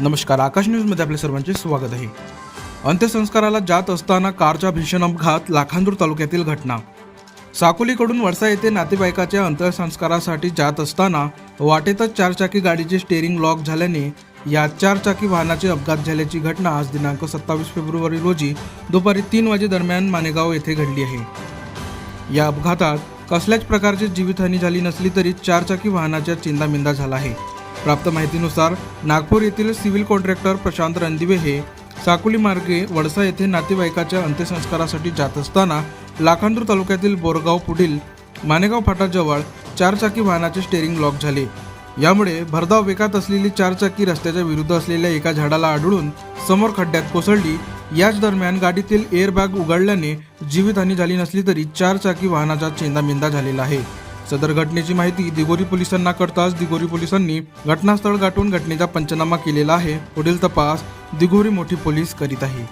नमस्कार आकाश न्यूजमध्ये आपल्या सर्वांचे स्वागत आहे अंत्यसंस्काराला जात असताना कारचा भीषण अपघात लाखांदूर तालुक्यातील घटना. साकोलीकडून वडसा येथे नातेवाईकाच्या अंत्यसंस्कारासाठी जात असताना वाटेतच चारचाकी गाडीचे स्टेअरिंग लॉक झाल्याने या चारचाकी वाहनाचे अपघात झाल्याची घटना आज दिनांक सत्तावीस फेब्रुवारी रोजी दुपारी तीन वाजेदरम्यान मानेगाव येथे घडली आहे. या अपघातात कसल्याच प्रकारची जीवितहानी झाली नसली तरी चारचाकी वाहनाच्या चिंदामिंदा झाला आहे. प्राप्त माहितीनुसार नागपूर येथील सिव्हिल कॉन्ट्रॅक्टर प्रशांत रणदिवे हे साकुली मार्गे वडसा येथे नातेवाईकाच्या अंत्यसंस्कारासाठी जात असताना लाखांदूर तालुक्यातील बोरगाव पुढील मानेगाव फाटाजवळ चारचाकी वाहनाचे स्टेअरिंग लॉक झाले. यामुळे भरधाव वेगात असलेली चारचाकी रस्त्याच्या विरुद्ध असलेल्या एका झाडाला आढळून समोर खड्ड्यात कोसळली. याच दरम्यान गाडीतील एअरबॅग उघडल्याने जीवितहानी झाली नसली तरी चारचाकी वाहनाचा चेंदामेंदा झालेला आहे. सदर घटनेची माहिती दिगोरी पोलिसांना कळताच दिगोरी पोलिसांनी घटनास्थळ गाठून घटनेचा पंचनामा केलेला आहे. पुढील तपास दिगोरी मोठी पोलीस करीत आहे.